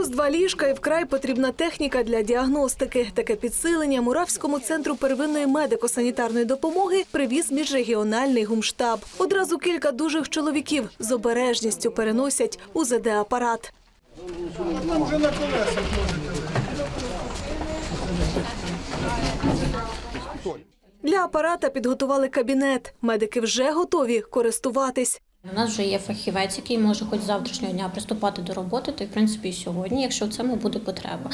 Плюс два ліжка і вкрай потрібна техніка для діагностики. Таке підсилення Муравському центру первинної медико-санітарної допомоги привіз міжрегіональний гумштаб. Одразу кілька дужих чоловіків з обережністю переносять УЗД-апарат. Для апарата підготували кабінет. Медики вже готові користуватись. У нас вже є фахівець, який може хоч завтрашнього дня приступати до роботи, то й в принципі і сьогодні, якщо в цьому буде потреба.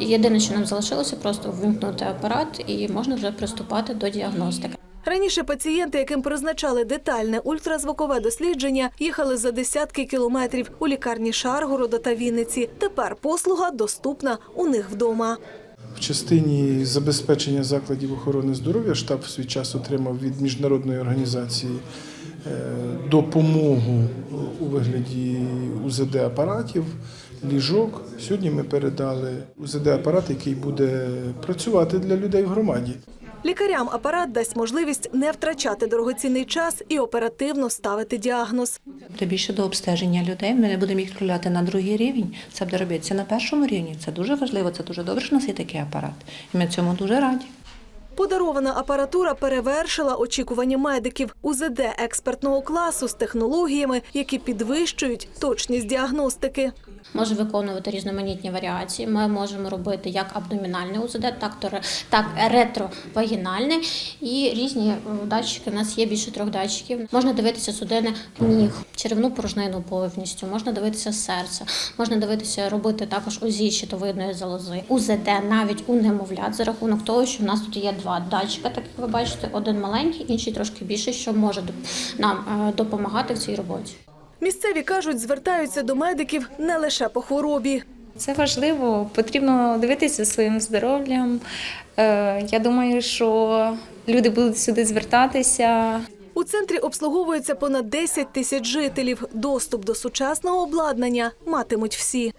Єдине, що нам залишилося, просто ввімкнути апарат і можна вже приступати до діагностики. Раніше пацієнти, яким призначали детальне ультразвукове дослідження, їхали за десятки кілометрів у лікарні Шаргорода та Вінниці. Тепер послуга доступна у них вдома. В частині забезпечення закладів охорони здоров'я штаб в свій час отримав від міжнародної організації е, допомогу у вигляді УЗД-апаратів, ліжок. Сьогодні ми передали УЗД-апарат, який буде працювати для людей в громаді. Лікарям апарат дасть можливість не втрачати дорогоцінний час і оперативно ставити діагноз. Буде більше до обстеження людей. Ми не будемо їх відправляти на другий рівень. Це буде робитися на першому рівні. Це дуже важливо. Це дуже добре, що у нас є такий апарат. І ми цьому дуже раді. Подарована апаратура перевершила очікування медиків УЗД експертного класу з технологіями, які підвищують точність діагностики. Може виконувати різноманітні варіації. Ми можемо робити як абдомінальне УЗД, так, так ретровагінальне. І різні е, датчики. У нас є більше трьох датчиків. Можна дивитися судини ніг, черевну порожнину повністю, можна дивитися серце, можна дивитися, робити також УЗІ щитовидної залози, УЗД навіть у немовлят за рахунок того, що в нас тут є два датчика, так як ви бачите, один маленький, інший трошки більший, що може нам е, допомагати в цій роботі. Місцеві кажуть, звертаються до медиків не лише по хворобі. Це важливо, потрібно дивитися своїм здоров'ям. Е, Я думаю, що люди будуть сюди звертатися. У центрі обслуговується понад 10 тисяч жителів. Доступ до сучасного обладнання матимуть всі.